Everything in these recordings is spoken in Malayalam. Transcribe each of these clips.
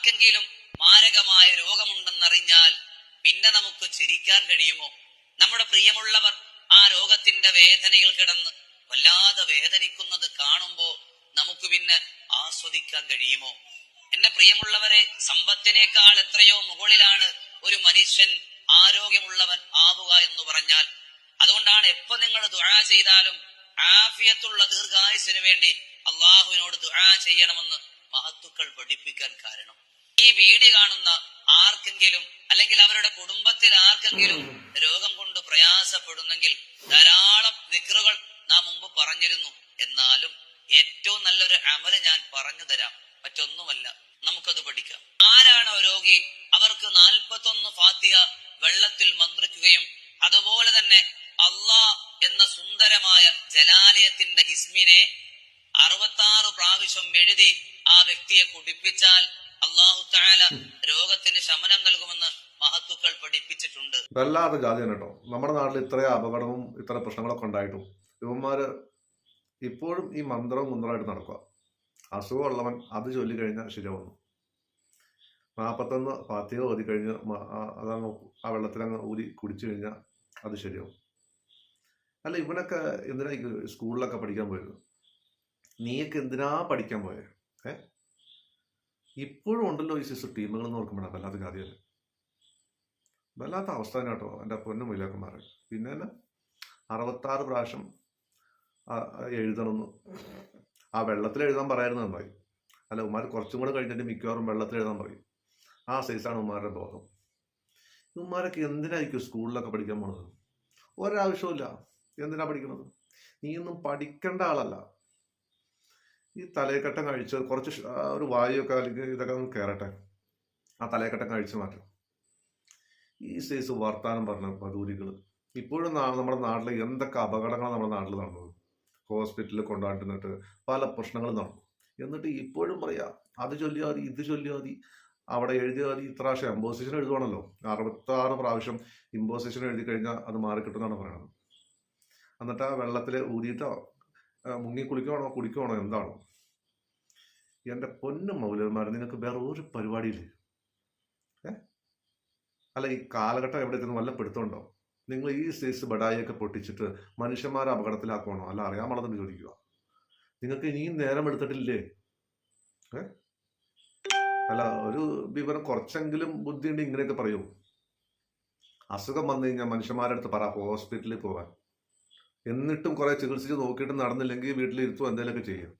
ആർക്കെങ്കിലും മാരകമായ രോഗമുണ്ടെന്നറിഞ്ഞാൽ പിന്നെ നമുക്ക് ചിരിക്കാൻ കഴിയുമോ? നമ്മുടെ പ്രിയമുള്ളവർ ആ രോഗത്തിന്റെ വേദനയിൽ കിടന്ന് വല്ലാതെ വേദനിക്കുന്നത് കാണുമ്പോ നമുക്ക് പിന്നെ ആസ്വദിക്കാൻ കഴിയുമോ? എന്റെ പ്രിയമുള്ളവരെ സമ്പത്തിനേക്കാൾ എത്രയോ മുകളിലാണ് ഒരു മനുഷ്യൻ ആരോഗ്യമുള്ളവൻ ആവുക എന്ന് പറഞ്ഞാൽ. അതുകൊണ്ടാണ് എപ്പോ നിങ്ങൾ ദുആ ചെയ്താലും ആഫിയത്തുള്ള ദീർഘായുസിനു വേണ്ടി അള്ളാഹുവിനോട് ദുആ ചെയ്യണമെന്ന് മഹത്തുക്കൾ പഠിപ്പിക്കാൻ കാരണം. ഈ വീഡിയോ കാണുന്ന ആർക്കെങ്കിലും അല്ലെങ്കിൽ അവരുടെ കുടുംബത്തിൽ ആർക്കെങ്കിലും രോഗം കൊണ്ട് പ്രയാസപ്പെടുന്നെങ്കിൽ ധാരാളം വിക്രുകൾ നാം മുമ്പ് പറഞ്ഞിരുന്നു. എന്നാലും ഏറ്റവും നല്ലൊരു അമൽ ഞാൻ പറഞ്ഞു തരാം. മറ്റൊന്നുമല്ല നമുക്കത് പഠിക്കാം. ആരാണോ രോഗി അവർക്ക് നാൽപ്പത്തൊന്ന് ഫാത്തിയ വെള്ളത്തിൽ മന്ത്രിക്കുകയും അതുപോലെ തന്നെ അള്ളാ എന്ന സുന്ദരമായ ജലാലയത്തിന്റെ ഇസ്മിനെ അറുപത്താറ് പ്രാവശ്യം എഴുതി ആ വ്യക്തിയെ കുടിപ്പിച്ചാൽ അള്ളാഹു താല രോഗത്തിന് ശമനം നൽകുമെന്ന് മഹത്തുക്കൾ പഠിപ്പിച്ചിട്ടുണ്ട്. വല്ലാതെ ജാതിയാണ് കേട്ടോ. നമ്മുടെ നാട്ടിൽ ഇത്ര അപകടവും ഇത്ര പ്രശ്നങ്ങളൊക്കെ ഉണ്ടായിട്ടും ഇവന്മാര് ഇപ്പോഴും ഈ മന്ത്രവും മുന്തറായിട്ട് നടക്കുക. അസുഖമുള്ളവൻ അത് ചൊല്ലിക്കഴിഞ്ഞാൽ ശരിയാവുന്നു നാൽപ്പത്തൊന്ന് പാത്തിക ഓതി കഴിഞ്ഞ് അതങ്ങ് ആ വെള്ളത്തിലങ്ങ് ഊതി കുടിച്ചു കഴിഞ്ഞാൽ അത് ശരിയാവും. അല്ല ഇവനൊക്കെ എന്തിനാ സ്കൂളിലൊക്കെ പഠിക്കാൻ പോയത്? നീയൊക്കെ എന്തിനാ പഠിക്കാൻ പോയത് ഏ? ഇപ്പോഴും ഉണ്ടല്ലോ ഈ സിസ്റ്റർ ടീമുകൾ എന്ന് ഓർക്കുമ്പോഴാണ് വല്ലാത്ത കാര്യമല്ല വല്ലാത്ത അവസ്ഥ കേട്ടോ എന്റെ പൊന്നും മൊയിലാക്കന്മാർ പിന്നെ തന്നെ അറുപത്താറ് പ്രാവശ്യം എഴുതണമെന്ന്. ആ വെള്ളത്തിൽ എഴുതാൻ പറയായിരുന്നു നന്നായി. അല്ല ഉമാർ കുറച്ചും കൂടെ കഴിഞ്ഞിട്ട് മിക്കവാറും വെള്ളത്തിൽ എഴുതാൻ പറയും. ആ സൈസാണ് ഉമാരുടെ ബോധം. ഉമാരൊക്കെ എന്തിനായിരിക്കും സ്കൂളിലൊക്കെ പഠിക്കാൻ പോണത്? ഒരാവശ്യമില്ല എന്തിനാ പഠിക്കുന്നത് നീ ഒന്നും പഠിക്കേണ്ട ആളല്ല. ഈ തലയക്കട്ടം കഴിച്ച് കുറച്ച് ഒരു വായുവൊക്കെ അല്ലെങ്കിൽ ഇതൊക്കെ ഒന്ന് കയറട്ടെ ആ തലയക്കട്ടം കഴിച്ച് മാറ്റും ഈ സൈസ് വർത്താനം പറഞ്ഞ പതൂരികൾ ഇപ്പോഴും നമ്മുടെ നാട്ടിൽ എന്തൊക്കെ അപകടങ്ങളാണ് നമ്മുടെ നാട്ടിൽ നടന്നത്? ഹോസ്പിറ്റലിൽ കൊണ്ടുപോയിട്ട് പല പ്രശ്നങ്ങളും നടന്നു. എന്നിട്ട് ഇപ്പോഴും പറയാം അത് ചൊല്ലിയാൽ മതി ഇത് ചൊല്ലിയാൽ മതി. അവിടെ എഴുതിയാൽ മതി. ഇത്ര പ്രാവശ്യം ഇമ്പോസിഷൻ എഴുതുവാണല്ലോ. അറുപത്താറ് പ്രാവശ്യം ഇമ്പോസിഷൻ എഴുതി കഴിഞ്ഞാൽ അത് മാറിക്കിട്ടുമെന്നാണ് പറയുന്നത് എന്നിട്ട് ആ വെള്ളത്തിൽ ഊതിയിട്ടോ മുങ്ങി കുളിക്കുവാണോ കുടിക്കുവാണോ എന്താണോ. എന്റെ പൊന്നും മൗലന്മാർ നിങ്ങൾക്ക് വേറെ ഒരു പരിപാടിയില്ലേ? ഏ? അല്ല ഈ കാലഘട്ടം എവിടെ എത്തുന്നു വല്ല പിടുത്തമുണ്ടോ? നിങ്ങൾ ഈ സൈസ് ബഡായിയൊക്കെ പൊട്ടിച്ചിട്ട് മനുഷ്യന്മാരെ അപകടത്തിലാക്കുവാണോ? അല്ല അറിയാമുള്ളതെന്ന് ചോദിക്കുക. നിങ്ങൾക്ക് ഇനിയും നേരം എടുത്തിട്ടില്ലേ? അല്ല ഒരു വിവരം കുറച്ചെങ്കിലും ബുദ്ധിയുണ്ട് ഇങ്ങനെയൊക്കെ പറയൂ. അസുഖം വന്നു കഴിഞ്ഞാൽ മനുഷ്യന്മാരെടുത്ത് പറ ഹോസ്പിറ്റലിൽ പോകാൻ. എന്നിട്ടും കുറെ ചികിത്സിച്ച് നോക്കിയിട്ട് നടന്നില്ലെങ്കിൽ വീട്ടിലിരുത്തും എന്തെങ്കിലുമൊക്കെ ചെയ്യും.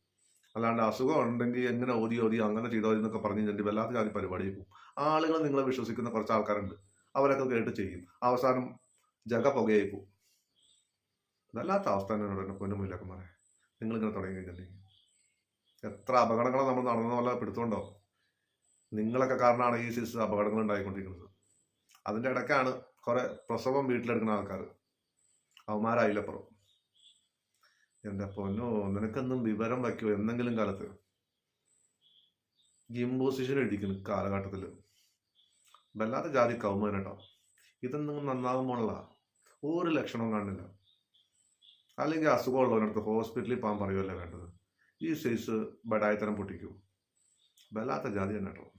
അല്ലാണ്ട് അസുഖം ഉണ്ടെങ്കിൽ എങ്ങനെ ഓതി ഓതി അങ്ങനെ ചെയ്താൽ എന്നൊക്കെ പറഞ്ഞു കഴിഞ്ഞാൽ വല്ലാത്ത ജാതി പരിപാടി പോകും. ആളുകൾ നിങ്ങളെ വിശ്വസിക്കുന്ന കുറച്ച് ആൾക്കാരുണ്ട്. അവരൊക്കെ കേട്ട് ചെയ്യും. അവസാനം ജഗ പുകയായി പോകും. വല്ലാത്ത അവസ്ഥ തന്നെയാണ് എന്റെ പൊന്നുമില്ലക്കന്മാരെ നിങ്ങളിങ്ങനെ തുടങ്ങി കഴിഞ്ഞിട്ടുണ്ടെങ്കിൽ എത്ര അപകടങ്ങളാണ് നമ്മൾ നടന്ന പോലെ പിടുത്തോണ്ടോ നിങ്ങളൊക്കെ കാരണമാണ് ഈ സീസൺ അപകടങ്ങൾ ഉണ്ടായിക്കൊണ്ടിരിക്കുന്നത്. അതിന്റെ ഇടയ്ക്കാണ് കുറെ പ്രസവം വീട്ടിലെടുക്കുന്ന ആൾക്കാർ അവന്മാരായില്ലപ്പുറം. എന്റെ പൊന്നോ നിനക്കെന്നും വിവരം വയ്ക്കുമോ എന്തെങ്കിലും കാലത്ത്. ഇമ്പോസിഷൻ എഴുതിക്കുന്നു കാലഘട്ടത്തിൽ വല്ലാത്ത ജാതി കൗമൻ കേട്ടോ. ഇതൊന്നും നന്നാകുമ്പോഴുള്ള ഒരു ലക്ഷണവും കാണില്ല അല്ലെങ്കിൽ അസുഖമുള്ളവനടുത്ത് ഹോസ്പിറ്റലിൽ പോകാൻ പറയുമല്ലേ വേണ്ടത്. ഈ സൈസ് ബഡായത്തരം പൊട്ടിക്കും. വല്ലാത്ത ജാതി തന്നെ കേട്ടോ.